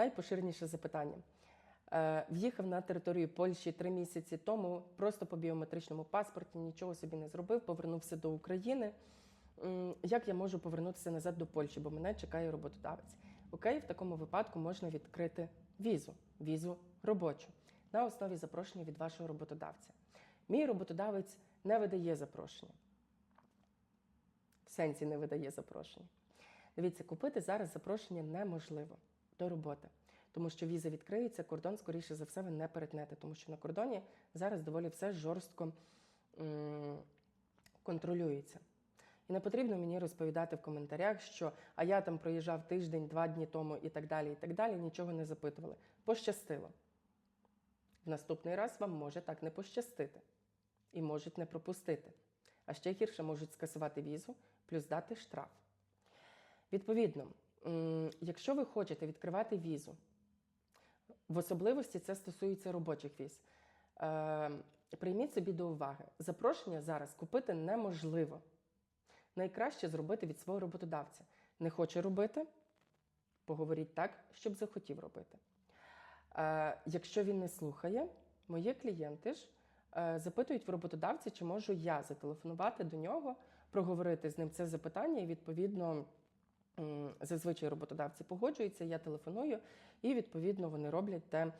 Найпоширеніше запитання. Е, В'їхав на територію Польщі три місяці тому, просто по біометричному паспорті, нічого собі не зробив, повернувся до України. Як я можу повернутися назад до Польщі, бо мене чекає роботодавець? Окей, в такому випадку можна відкрити візу, візу робочу на основі запрошення від вашого роботодавця. Мій роботодавець не видає запрошення. В сенсі не видає запрошення. Дивіться, купити зараз запрошення неможливо до роботи, тому що віза відкриється, кордон, скоріше за все, ви не перетнете, тому що на кордоні зараз доволі все жорстко контролюється. І не потрібно мені розповідати в коментарях, що а я там проїжджав тиждень, два дні тому і так далі, і так далі, нічого не запитували. Пощастило. В наступний раз вам може так не пощастити і можуть не пропустити. А ще гірше можуть скасувати візу, плюс дати штраф. Відповідно, якщо ви хочете відкривати візу, в особливості це стосується робочих віз. Е, прийміть собі до уваги, запрошення зараз купити неможливо. Найкраще зробити від свого роботодавця. Не хоче робити, поговоріть так, щоб захотів робити. Е, якщо він не слухає, мої клієнти ж е, запитують в роботодавця, чи можу я зателефонувати до нього, проговорити з ним це запитання, і відповідно зазвичай роботодавці погоджуються, я телефоную, і відповідно вони роблять те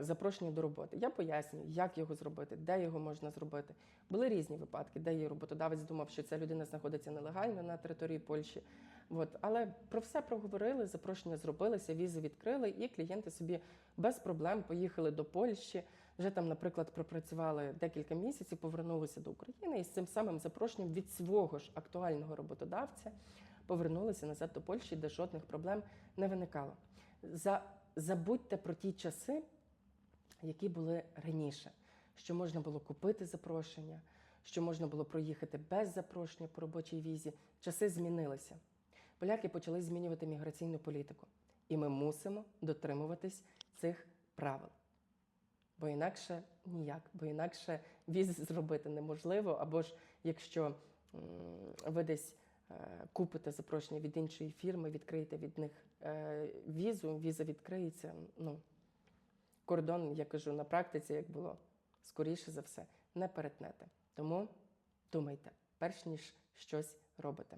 запрошення до роботи. Я пояснюю, як його зробити, де його можна зробити. Були різні випадки, де є роботодавець думав, що ця людина знаходиться нелегально на території Польщі. От. Але про все проговорили, запрошення зробилися, візи відкрили, і клієнти собі без проблем поїхали до Польщі. Вже там, наприклад, пропрацювали декілька місяців, повернулися до України і з цим самим запрошенням від свого ж актуального роботодавця повернулися назад до Польщі, де жодних проблем не виникало. За, забудьте про ті часи, які були раніше, що можна було купити запрошення, що можна було проїхати без запрошення по робочій візі. Часи змінилися. Поляки почали змінювати міграційну політику, і ми мусимо дотримуватись цих правил. Бо інакше ніяк, бо інакше віз зробити неможливо, або ж якщо ви десь купите запрошення від іншої фірми, відкриєте від них е, візу, віза відкриється. Ну, кордон, я кажу, на практиці, як було, скоріше за все, не перетнете. Тому думайте, перш ніж щось робите.